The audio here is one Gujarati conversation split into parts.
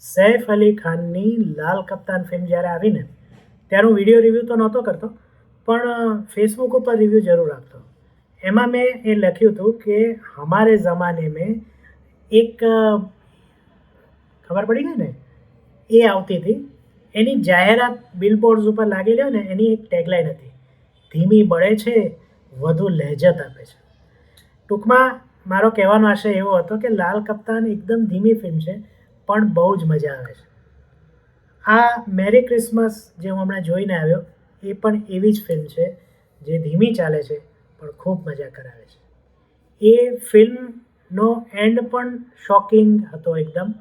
સૈફ અલી ખાનની લાલ કપ્તાન ફિલ્મ જ્યારે આવીને, ત્યારે હું વીડિયો રિવ્યૂ તો નહોતો કરતો, પણ ફેસબુક ઉપર રિવ્યૂ જરૂર આપતો. એમાં મેં એ લખ્યું હતું કે હમારે જમાને મેં એક ખબર પડી ગઈ ને? એ આવતી હતી. એની જાહેરાત બિલબોર્ડ્સ ઉપર લાગેલી હોય ને, એની એક ટેગલાઇન હતી. ધીમી બળે છે, વધુ લહેજત આપે છે. ટૂંકમાં મારો કહેવાનો આશય એવો હતો કે લાલ કપ્તાન એકદમ ધીમી ફિલ્મ છે. પણ બહુ જ મજા આવે છે. આ મેરી ક્રિસમસ જે હું હમણાં જોઈને આવ્યો, એ પણ એવી જ ફિલ્મ છે જે ધીમી ચાલે છે, પણ ખૂબ મજા કરાવે છે. એ ફિલ્મનો એન્ડ પણ શોકિંગ હતો એકદમ,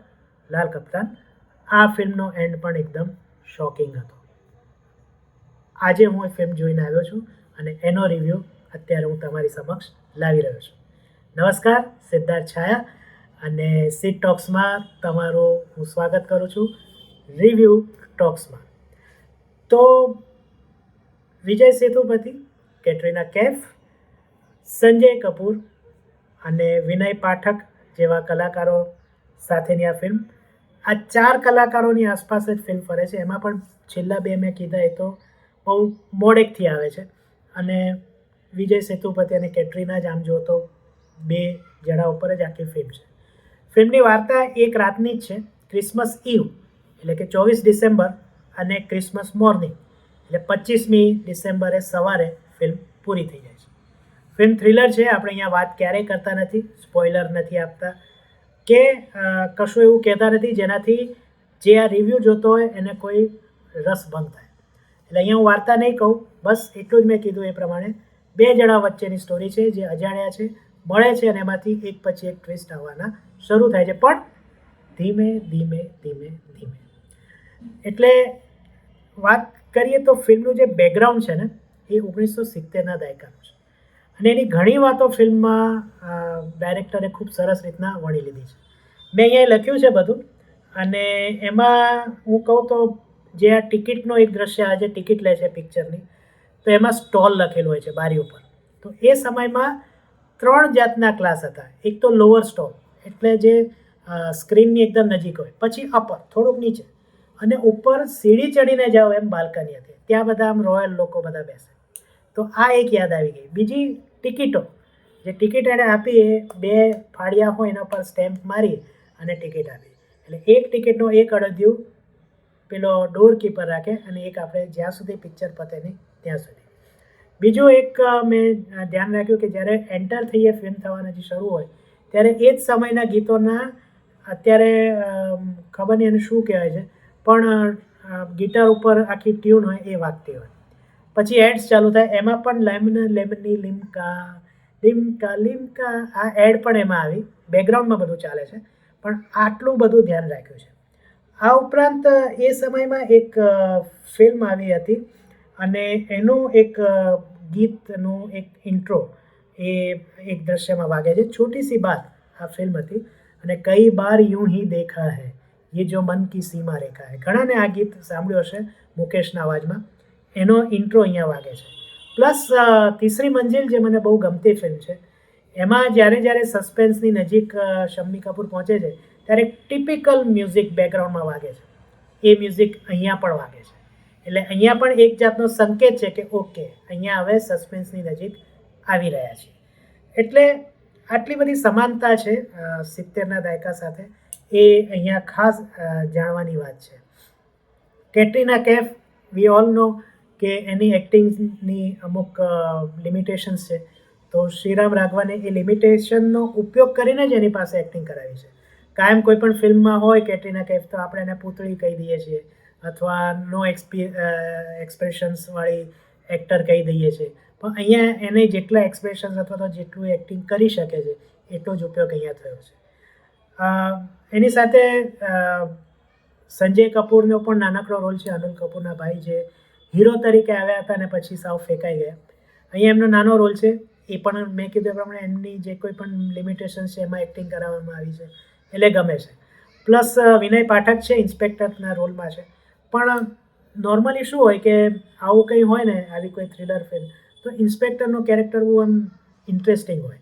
લાલ કપ્તાન. આ ફિલ્મનો એન્ડ પણ એકદમ શોકિંગ હતો. આજે હું એ ફિલ્મ જોઈને આવ્યો છું અને એનો રિવ્યૂ અત્યારે હું તમારી સમક્ષ લાવી રહ્યો છું. નમસ્કાર, સિદ્ધાર્થ છાયા. અને સીટ ટોક્સમાં તમારું હું સ્વાગત કરું છું રિવ્યૂ ટોક્સમાં તો વિજય સેતુપતિ, કેટરીના કેફ, સંજય કપૂર અને વિનય પાઠક જેવા કલાકારો સાથેની આ ફિલ્મ. આ ચાર કલાકારોની આસપાસ જ ફિલ્મ ફરે છે. એમાં પણ છેલ્લા બે મેં કીધા એ તો બહુ મોડેકથી આવે છે. અને વિજય સેતુપતિ અને કેટરીના જ આમ જો તો બે જણા ઉપર જ આખી ફિલ્મ છે. ફિલ્મની વાર્તા એક રાતની જ છે ક્રિસમસ ઈવ એટલે કે ચોવીસ ડિસેમ્બર અને ક્રિસમસ મોર્નિંગ એટલે પચીસમી ડિસેમ્બરે સવારે ફિલ્મ પૂરી થઈ જાય છે. ફિલ્મ થ્રિલર છે, આપણે અહીંયા વાત ક્યારેય કરતા નથી, સ્પોઇલર નથી આપતા. કે કશું એવું કહેતા નથી જેનાથી જે આ રિવ્યૂ જોતો હોય એને કોઈ રસ ભંગ થાય. એટલે અહીંયા હું વાર્તા નહીં કહું, બસ એટલું જ મેં કીધું એ પ્રમાણે. બે જણા વચ્ચેની સ્ટોરી છે જે અજાણ્યા છે મળે છે અને એમાંથી એક પછી એક ટ્વિસ્ટ આવવાના શરૂ થાય છે. પણ ધીમે ધીમે ધીમે ધીમે. એટલે વાત કરીએ તો ફિલ્મનું જે બેકગ્રાઉન્ડ છે ને, એ ઓગણીસો સિત્તેરના દાયકાનું છે. અને એની ઘણી વાતો ફિલ્મમાં ડાયરેક્ટરે ખૂબ સરસ રીતના વણી લીધી છે. મેં અહીંયા લખ્યું છે બધું અને એમાં હું કહું તો જે આ ટિકિટનો એક દ્રશ્ય આજે ટિકિટ લે છે પિક્ચરની તો એમાં સ્ટોલ લખેલું હોય છે બારી ઉપર. તો એ સમયમાં ત્રણ જાતના ક્લાસ હતા. એક તો લોઅર સ્ટોલ એટલે જે સ્ક્રીનની એકદમ નજીક હોય. પછી અપર થોડુંક નીચે. અને ઉપર સીડી ચડીને જાઓ એમ બાલ્કની હતી. ત્યાં બધા આમ રોયલ લોકો બધા બેસે. તો આ એક યાદ આવી ગઈ. બીજી ટિકિટો. જે ટિકિટ એણે આપી એ બે ફાળિયા હોય એના પર સ્ટેમ્પ મારી અને ટિકિટ આપી. એટલે એક ટિકિટનો એક અડદિયું પેલો ડોર કીપર રાખે અને એક આપણે જ્યાં સુધી પિક્ચર પતે નહીં, ત્યાં સુધી. બીજું એક મેં ધ્યાન રાખ્યું કે જ્યારે એન્ટર થઈએ ફિલ્મ થવાના જે શરૂ હોય, ત્યારે એ જ સમયના ગીતોના અત્યારે ખબર નહીં એને શું કહેવાય છે, પણ ગિટાર ઉપર આખી ટ્યુન હોય એ વાગતી હોય. પછી એડ્સ ચાલુ થાય, એમાં પણ લેમન લેમની લીમકા લીમકા લીમકા આ એડ પણ એમાં આવી. બેકગ્રાઉન્ડમાં બધું ચાલે છે, પણ આટલું બધું ધ્યાન રાખ્યું છે. આ ઉપરાંત એ સમયમાં એક ફિલ્મ આવી હતી અને એનું એક ગીતનું એક ઇન્ટ્રો એ એક દ્રશ્યમાં વાગે છે. છોટી સી બાત આ ફિલ્મ હતી અને કઈ બાર યું હી દેખા હૈ એ જો મન કી સીમા રેખા હૈ. ઘણાને આ ગીત સાંભળ્યું હશે મુકેશના અવાજમાં. એનો ઇન્ટ્રો અહીંયા વાગે છે. પ્લસ તીસરી મંજિલ જે મને બહુ ગમતી ફિલ્મ છે, એમાં જ્યારે જ્યારે સસ્પેન્સની નજીક શમ્મી કપૂર પહોંચે છે, ત્યારે ટિપિકલ મ્યુઝિક બેકગ્રાઉન્ડમાં વાગે છે. એ મ્યુઝિક અહીંયા પણ વાગે છે. એટલે અહીંયા પણ એક જાતનો સંકેત છે કે ઓકે, અહીંયા હવે સસ્પેન્સની નજીક આવી રહ્યા છે એટલે આટલી બધી સમાનતા છે સિત્તેરના દાયકા સાથે એ અહીંયા ખાસ જાણવાની વાત છે. Katrina Kaif we all know કે એની એક્ટિંગની અમુક લિમિટેશન્સ છે. તો શ્રીરામ રાઘવાને એ લિમિટેશનનો ઉપયોગ કરીને જ એની પાસે એક્ટિંગ કરાવી છે. કાયમ કોઈ પણ ફિલ્મમાં હોય કેટરીના કેફ, તો આપણે એને પૂતળી કહી દઈએ છીએ. અથવા નો એક્સપી એક્સપ્રેશન્સવાળી એક્ટર કહી દઈએ છીએ પણ અહીંયા એને જેટલા એક્સપ્રેશન્સ અથવા તો જેટલું એક્ટિંગ કરી શકે છે, એટલો જ ઉપયોગ અહીંયા થયો છે. એની સાથે સંજય કપૂરનો પણ નાનકડો રોલ છે, અનિલ કપૂરના ભાઈ જે હીરો તરીકે આવ્યા હતા અને પછી સાવ ફેંકાઈ ગયા. અહીંયા એમનો નાનો રોલ છે, એ પણ મેં કીધું એ પ્રમાણે એમની જે કોઈ પણ લિમિટેશન્સ છે, એમાં એક્ટિંગ કરાવવામાં આવી છે, એટલે ગમે છે. પ્લસ વિનય પાઠક છે ઇન્સ્પેક્ટરના રોલમાં છે. પણ નોર્મલી શું હોય કે આવું કંઈ હોય ને, આવી કોઈ થ્રિલર ફિલ્મ તો ઇન્સ્પેક્ટરનો કેરેક્ટર બહુ આમ ઇન્ટરેસ્ટિંગ હોય.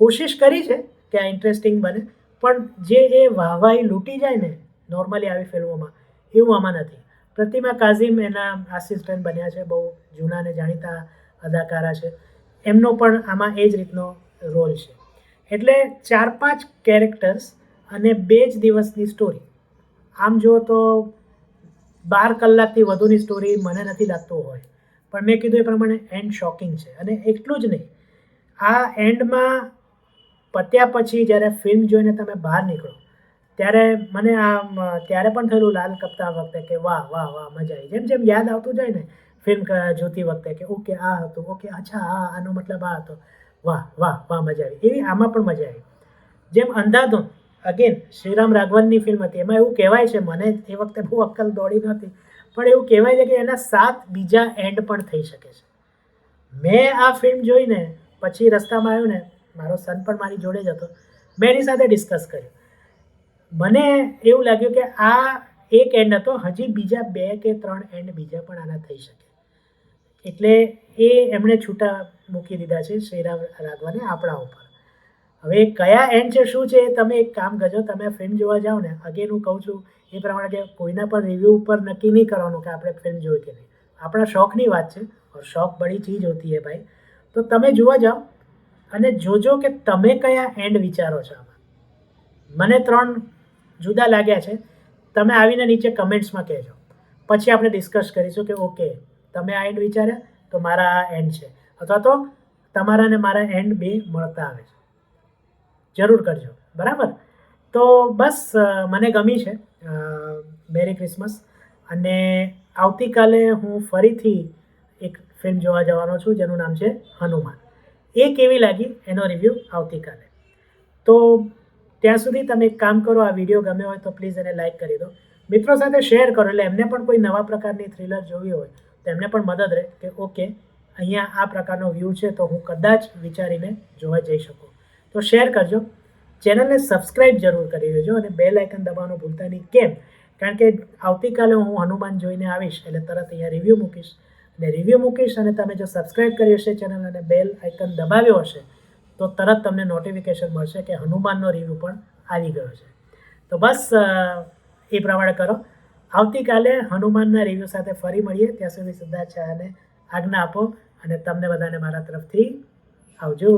કોશિશ કરી છે કે આ ઇન્ટરેસ્ટિંગ બને, પણ જે એ વાહવાઈ લૂંટી જાય ને નોર્મલી આવી ફિલ્મોમાં, એવું આમાં નથી. પ્રતિમા કાઝિમ એના આસિસ્ટન્ટ બન્યા છે, બહુ જૂના અને જાણીતા અદાકારા છે. એમનો પણ આમાં એ જ રીતનો રોલ છે. એટલે ચાર પાંચ કેરેક્ટર્સ અને બે જ દિવસની સ્ટોરી આમ જુઓ તો બાર કલાકથી વધુની સ્ટોરી મને નથી લાગતું હોય. પણ મેં કીધું એ પ્રમાણે એન્ડ શોકિંગ છે. અને એટલું જ નહીં. આ એન્ડમાં પત્યા પછી જ્યારે ફિલ્મ જોઈને તમે બહાર નીકળો, ત્યારે મને આ, ત્યારે પણ થયેલું લાલ કપતા વખતે કે વાહ વાહ વાહ, મજા આવી. જેમ જેમ યાદ આવતું જાય ને ફિલ્મ જોતી વખતે કે ઓકે, આ હતું, ઓકે, અચ્છા, આ, આનો મતલબ આ હતો. વાહ વાહ વાહ, મજા આવી. એવી આમાં પણ મજા આવી. જેમ અંધાધૂન અગેન શ્રીરામ રાઘવનની ફિલ્મ હતી. એમાં એવું કહેવાય છે, મને એ વખતે બહુ અક્કલ દોડી નહોતી, પણ એવું કહેવાય છે કે એના સાત બીજા એન્ડ પણ થઈ શકે છે. મેં આ ફિલ્મ જોઈને, પછી રસ્તામાં આવ્યો ને, મારો સન પણ મારી જોડે જ હતો. મેં એની સાથે ડિસ્કસ કર્યું. મને એવું લાગ્યું કે આ એક એન્ડ હતો, હજી બીજા બે કે ત્રણ એન્ડ બીજા પણ આના થઈ શકે. એટલે એ એમણે છૂટા મૂકી દીધા છે, શ્રીરામ રાઘવને આપણા ઉપર. હવે કયા એન્ડ છે, શું છે તમે એક કામ કરજો, તમે ફિલ્મ જોવા જાઓ ને અગેન હું કહું છું, એ પ્રમાણે કે કોઈના પણ રિવ્યૂ ઉપર નક્કી નહીં કરવાનું કે આપણે ફિલ્મ જોઈ કે નહીં. આપણા શોખની વાત છે શોખ બડી ચીજ હોતી હે ભાઈ. તો તમે જોવા જાઓ, અને જોજો કે તમે કયા એન્ડ વિચારો છો આમાં. મને ત્રણ જુદા લાગ્યા છે, તમે આવીને નીચે કમેન્ટ્સમાં કહેજો. પછી આપણે ડિસ્કસ કરીશું કે ઓકે, તમે આ એન્ડ વિચાર્યા, તો મારા આ એન્ડ છે. અથવા તો તમારા ને મારા એન્ડ બે મળતા આવે છે. જરૂર કરજો. બરાબર? તો બસ મને ગમી છે. Merry Christmas. અને આવતીકાલે હું ફરીથી એક ફિલ્મ જોવા જવાનો છું, જેનું નામ છે હનુમાન. એ કેવી લાગી એનો રિવ્યૂ આવતીકાલે? તો ત્યાં સુધી તમે એક કામ કરો, આ વીડિયો ગમ્યો હોય તો પ્લીઝ એને લાઈક કરી દો. મિત્રો સાથે શેર કરો, એટલે એમને પણ કોઈ નવા પ્રકારની થ્રિલર જોવી હોય તો એમને પણ મદદ રહે કે ઓકે, અહીંયા આ પ્રકારનો વ્યૂ છે તો હું કદાચ વિચારીને જોવા જઈ શકું. તો શેર કરજો. ચેનલને સબસ્ક્રાઇબ જરૂર કરી દેજો અને બેલ આઇકન દબાવવાનું ભૂલતા નહીં. કેમ? કારણ કે આવતીકાલે હું હનુમાન જોઈને આવીશ એટલે તરત અહીંયા રિવ્યૂ મૂકીશ. અને રિવ્યૂ મૂકીશ અને તમે જો સબસ્ક્રાઇબ કરી હશે ચેનલ અને બેલ આઇકન દબાવ્યો હશે, તો તરત તમને નોટિફિકેશન મળશે કે હનુમાનનો રિવ્યૂ પણ આવી ગયો છે. તો બસ એ પ્રમાણે કરો. આવતીકાલે હનુમાનના રિવ્યૂ સાથે ફરી મળીએ. ત્યાં સુધી સદાચારને આજ્ઞા આપો અને તમને બધાને મારા તરફથી આવજો.